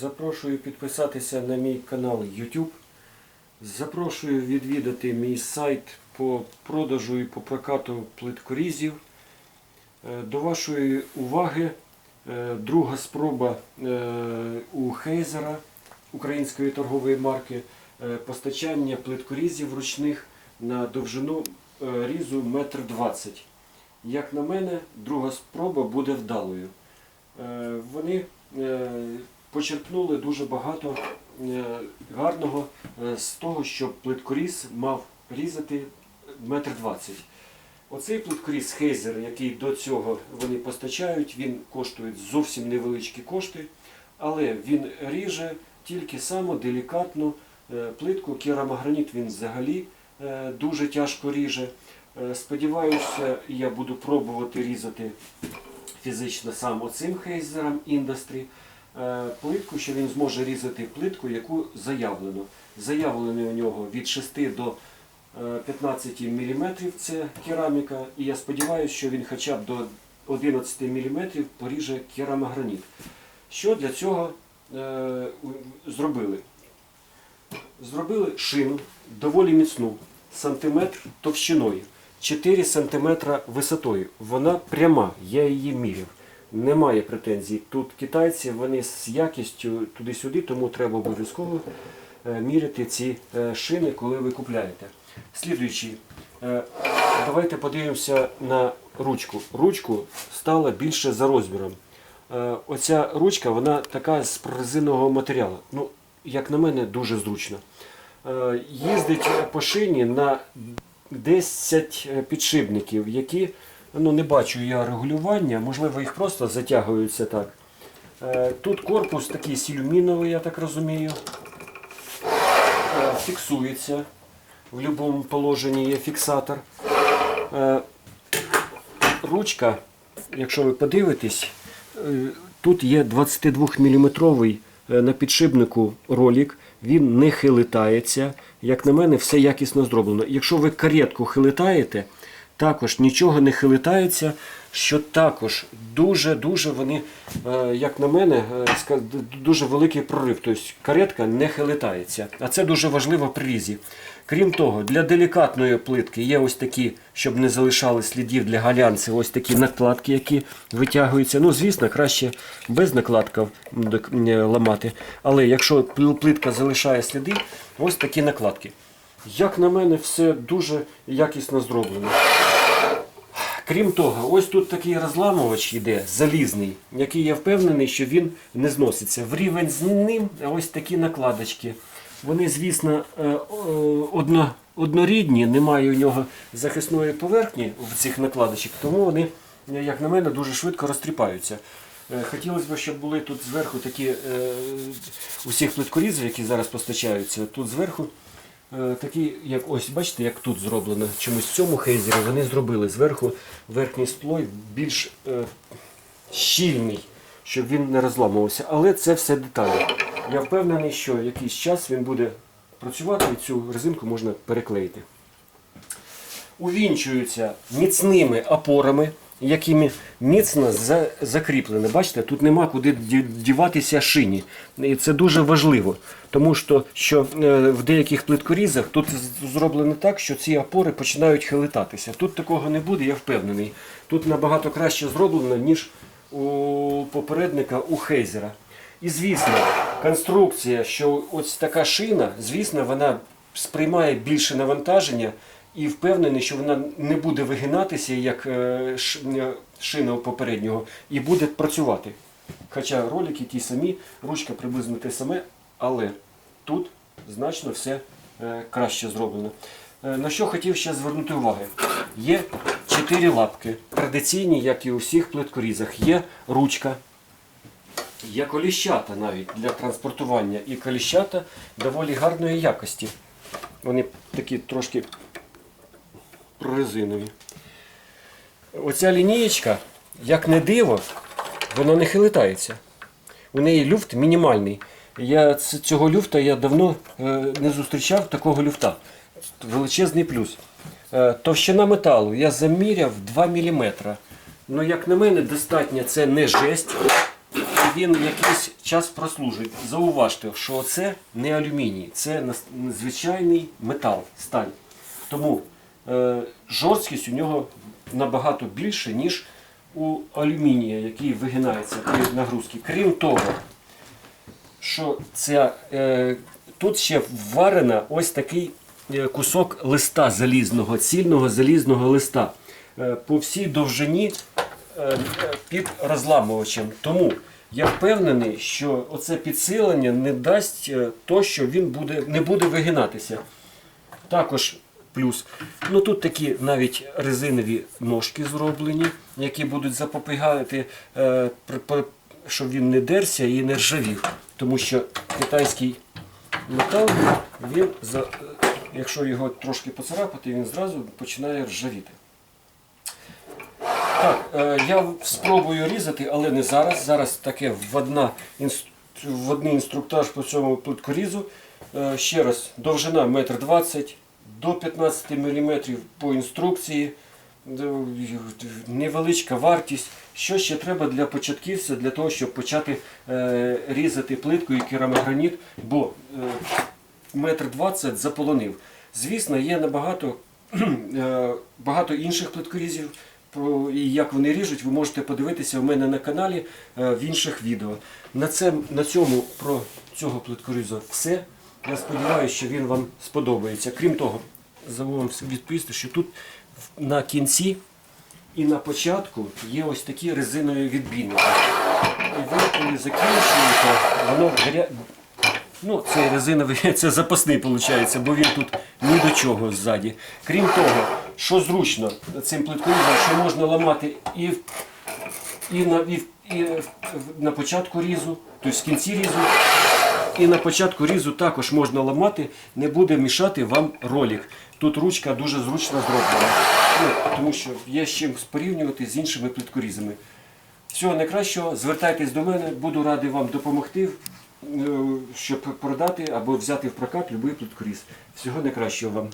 Запрошую підписатися на мій канал YouTube. Запрошую відвідати мій сайт по продажу і по прокату плиткорізів. Е, До вашої уваги е, друга спроба е, у Хейзера української торгової марки постачання плиткорізів ручних на довжину різу 1,20 м. Як на мене, друга спроба буде вдалою. Вони почерпнули дуже багато е, гарного е, з того, що плиткоріз мав різати 1,20 м. Оцей плиткоріз Хейзер, який до цього вони постачають, він коштує зовсім невеличкі кошти, але він ріже тільки саму делікатну е, плитку. Керамограніт він взагалі дуже тяжко ріже. Сподіваюся, я буду пробувати різати фізично сам оцим хейзером індустрі плитку, що він зможе різати плитку, яку заявлено. Заявлено у нього від 6 до е, 15 мм це кераміка, і я сподіваюся, що він хоча б до 11 мм поріже керамограніт. Що для цього е, зробили? Зробили шину доволі міцну, сантиметр товщиною, 4 сантиметра висотою. Вона пряма, я її міряв. Немає претензій. Тут китайці вони з якістю туди-сюди, тому треба обов'язково е, міряти ці е, шини, коли ви купляєте. Слідуючий. Е, Давайте подивимося на ручку. Ручку стала більше за розміром. Оця ручка, вона така з прорезинового матеріалу. Ну, як на мене, дуже зручно. Їздить по шині на 10 підшипників, які ну, не бачу я регулювання, можливо, їх просто затягуються так. Е, Тут корпус такий сілюміновий, я так розумію. Е, Фіксується. В будь-якому положенні є фіксатор. Е, Ручка, якщо ви подивитесь, тут є 22-мм на підшипнику ролик, він не хилитається. Як на мене, все якісно зроблено. Якщо ви каретку хилитаєте, також нічого не хилитається, що також дуже-дуже вони, е, як на мене, е, дуже великий прорив. Тобто каретка не хилитається. А це дуже важливо при різі. Крім того, для делікатної плитки є ось такі, щоб не залишали слідів для галянців, ось такі накладки, які витягуються. Ну, звісно, краще без накладків ламати. Але якщо плитка залишає сліди, ось такі накладки. Як на мене, все дуже якісно зроблено. Крім того, ось тут такий розламувач йде, залізний, який я впевнений, що він не зноситься. В рівень з ним ось такі накладочки. Вони, звісно, е, е, одно, однорідні, немає у нього захисної поверхні в цих накладочок, тому вони, як на мене, дуже швидко розтріпаються. Е, Хотілося б, щоб були тут зверху такі усіх плиткорізів, які зараз постачаються, тут зверху Такі, як ось бачите, як тут зроблено. Чомусь в цьому хейзері вони зробили зверху верхній слой більш е, щільний, щоб він не розламувався. Але це все деталі. Я впевнений, що якийсь час він буде працювати і цю резинку можна переклеїти. Увінчуються міцними опорами, якими міцно за- закріплено. Бачите, тут нема куди діватися шині. І це дуже важливо, тому що, що е, в деяких плиткорізах тут зроблено так, що ці опори починають хилитатися. Тут такого не буде, я впевнений. Тут набагато краще зроблено, ніж у попередника у Хейзера. І звісно, конструкція, що ось така шина, звісно, вона сприймає більше навантаження і впевнений, що вона не буде вигинатися, як е, е, шина попереднього, і буде працювати. Хоча ролики ті самі, ручка приблизно те саме, але тут значно все е, краще зроблено. На що хотів ще звернути увагу? Є чотири лапки, традиційні, як і у всіх плиткорізах. Є ручка, Є коліщата навіть для транспортування. І коліщата доволі гарної якості. Вони такі трошки прорезинові. Оця лінієчка, як не диво, вона не хилитається. У неї люфт мінімальний. Я цього люфта я давно е, не зустрічав такого люфта. Величезний плюс. Е, товщина металу я заміряв 2 мм. Ну, як на мене, достатньо це не жесть. він якийсь час прослужить. Зауважте, що це не алюміній, це звичайний метал, сталь. Тому жорсткість у нього набагато більше, ніж у алюмінія, який вигинається при нагрузці. Крім того, що ця, е, тут ще вварена ось такий е, кусок листа залізного, цільного залізного листа е, по всій довжині е, е, під розламувачем. Тому я впевнений, що оце підсилення не дасть е, то, що він буде, не буде вигинатися. Також плюс. Ну тут такі навіть резинові ножки зроблені, які будуть запобігати, е, щоб він не дерся і не ржавів. Тому що китайський метал, він, е, якщо його трошки поцарапати, він зразу починає ржавіти. Так, е, я спробую різати, але не зараз. Зараз таке вводна інс- вводний інструктаж по цьому плиткорізу. Ще раз, довжина 1,20 м до 15 мм по інструкції. Невеличка вартість. Що ще треба для початківця, для того, щоб почати е, різати плитку і керамограніт, бо е, метр двадцять заполонив. Звісно, є набагато е, багато інших плиткорізів. І як вони ріжуть, ви можете подивитися у мене на каналі е, в інших відео. На, на цьому про цього плиткорізу все. Я сподіваюся, що він вам сподобається. Крім того, забув відповісти, що тут на кінці і на початку є ось такі резинові відбійники. І ви, коли закінчуєте, воно гаря... Ну, це резиновий, це запасний виходить, бо він тут ні до чого ззаді. Крім того, що зручно цим плиткорізом, що можна ламати і, і, на, і, і на початку різу, тобто в кінці різу, і на початку різу також можна ламати, не буде мішати вам ролик. Тут ручка дуже зручно зроблена. Ну, тому що є з чим порівнювати з іншими плиткорізами. Всього найкращого, звертайтесь до мене, буду радий вам допомогти, е, щоб продати або взяти в прокат будь-який плиткоріз. Всього найкращого вам.